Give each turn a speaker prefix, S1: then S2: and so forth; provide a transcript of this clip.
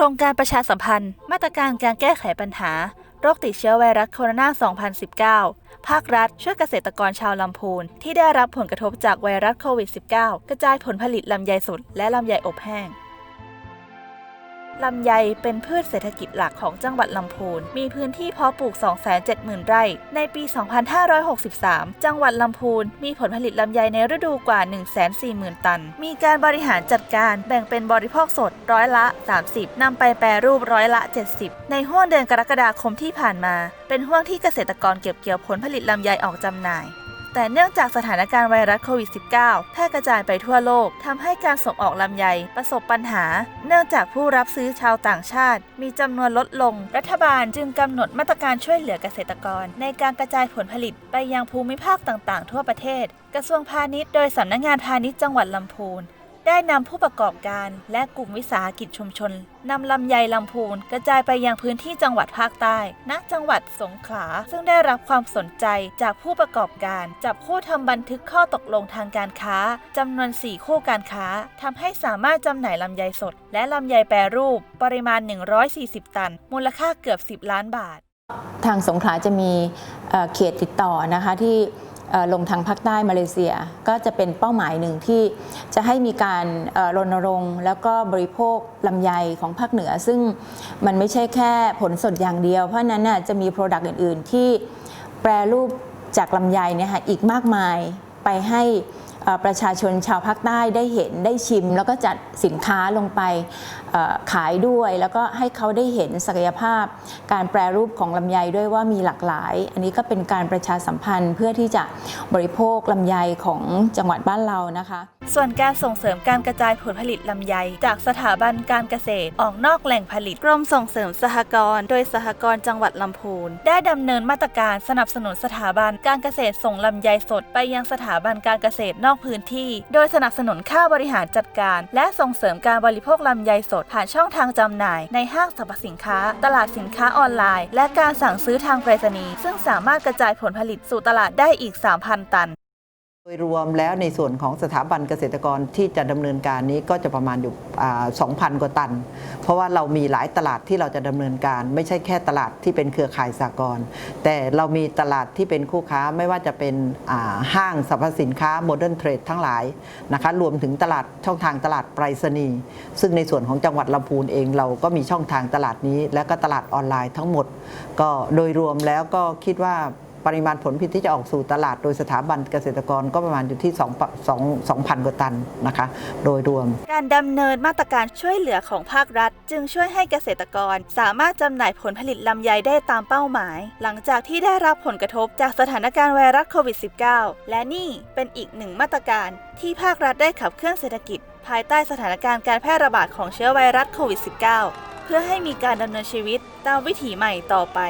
S1: ครงการประชาสัมพันธ์ มาตรการการแก้ไขปัญหา โรคติดเชื้อไวรัสโคโรนา 2019 ภาครัฐช่วยเกษตรกรชาวลำพูน ที่ได้รับผลกระทบจากไวรัสโควิด -19 กระจายผลผลิตลำไยสดและลำไยอบแห้ง ลำไยเป็นพืชเศรษฐกิจหลักของจังหวัดลำพูน มีพื้นที่เพาะปลูก 270,000 ไร่ ในปี 2563 จังหวัดลำพูน มีผลผลิตลำไยในฤดูกว่า 140,000 ตัน มีการบริหารจัดการแบ่งเป็นบริโภคสดร้อยละ 30 นำไปแปรรูปร้อยละ 70 ในห้วงเดือนกรกฎาคมที่ผ่านมา เป็นห้วงที่เกษตรกรเก็บเกี่ยวผลผลิตลำไยออกจำหน่าย แต่เนื่องจากสถานการณ์ไวรัสโควิด -19 แพร่กระจายไปทั่วโลกทำให้การส่งออกลำไยประสบปัญหา เนื่องจากผู้รับซื้อชาวต่างชาติ มีจำนวนลดลง รัฐบาลจึงกำหนดมาตรการช่วยเหลือเกษตรกร ในการกระจายผลผลิตไปยังภูมิภาคต่างๆ ทั่วประเทศ กระทรวงพาณิชย์โดยสำนักงานพาณิชย์จังหวัดลำพูน ได้นำผู้ประกอบการและกลุ่มวิสาหกิจชุมชนนำลำไยลำพูนกระจายไปยังพื้นที่จังหวัดภาคใต้ณจังหวัดสงขลา ซึ่งได้รับความสนใจจากผู้ประกอบการ จับคู่ทำบันทึกข้อตกลงทางการค้าจำนวน 4 คู่การค้าทำให้สามารถจำหน่ายลำไยสด และลำไยแปรรูป ปริมาณ 140 ตัน มูลค่าเกือบ 10 ล้านบาท
S2: ทางสงขลาจะมีเขตติดต่อนะคะที่ ลงทางภาคใต้มาเลเซีย ก็จะเป็นเป้าหมายหนึ่งที่จะให้มีการรณรงค์แล้วก็บริโภคลำไยของภาคเหนือ ซึ่งมันไม่ใช่แค่ผลสดอย่างเดียว เพราะนั้นน่ะจะมีโปรดักต์อื่น ๆ ที่แปรรูปจากลำไยเนี่ยค่ะอีกมากมายไปให้ ประชาชนชาวภาคใต้ได้เห็นได้ชิม แล้วก็จัดสินค้าลงไปขายด้วย แล้วก็ให้เขาได้เห็นศักยภาพ การแปรรูปของลำไยด้วยว่ามีหลากหลาย อันนี้ก็เป็นการประชาสัมพันธ์เพื่อที่จะบริโภคลำไยของจังหวัดบ้านเรานะคะ
S1: ส่วนการส่งเสริมการกระจายผลผลิตลำไย จากสถาบันการเกษตร ออกนอกแหล่งผลิตกรมส่งเสริมสหกรณ์โดยสหกรณ์จังหวัดลำพูน ได้ดำเนินมาตรการสนับสนุนสถาบันการเกษตรส่งลำไยสดไปยังสถาบันการเกษตรนอกพื้นที่ โดยสนับสนุนค่าบริหารจัดการ และส่งเสริมการบริโภคลำไยสด ผ่านช่องทางจำหน่าย ในห้างสรรพสินค้า ตลาดสินค้าออนไลน์ และการสั่งซื้อทางไปรษณีย์ซึ่งสามารถกระจายผลผลิตสู่ตลาดได้อีก 3,000 ตัน
S3: ดยรวมแล้วในส่วนของสถาบันเกษตรกรที่จะดำเนินการนี้ก็จะประมาณอยู่ 2,000 กว่าตัน เพราะว่าเรามีหลายตลาดที่เราจะดำเนินการ ไม่ใช่แค่ตลาดที่เป็นเครือข่ายสากลแต่เรามีตลาดที่เป็นคู่ค้าไม่ว่าจะเป็นห้างสรรพสินค้าโมเดิร์นเทรดทั้งหลายนะคะรวมถึงตลาดช่องทางตลาดไปรษณีย์ซึ่งในส่วนของจังหวัดลำพูนเองเราก็มีช่องทางตลาดนี้ และก็ตลาดออนไลน์ทั้งหมด ก็โดยรวมแล้วก็คิดว่า ปริมาณผลผลิตที่จะออกสู่ตลาดโดยสถาบันเกษตรกรก็ประมาณอยู่ที่2 2 2,000กว่าตันนะคะ โดยรวม
S1: การดำเนินมาตรการช่วยเหลือของภาครัฐ จึงช่วยให้เกษตรกร สามารถจำหน่ายผลผลิตลำไยได้ตามเป้าหมาย หลังจากที่ได้รับผลกระทบจากสถานการณ์ไวรัสโควิด -19 และนี่เป็นอีกหนึ่งมาตรการที่ภาครัฐได้ขับเคลื่อนเศรษฐกิจ ภายใต้สถานการณ์การแพร่ระบาดของเชื้อไวรัสโควิด -19 เพื่อให้มีการดำเนินชีวิตตามวิถีใหม่ต่อไป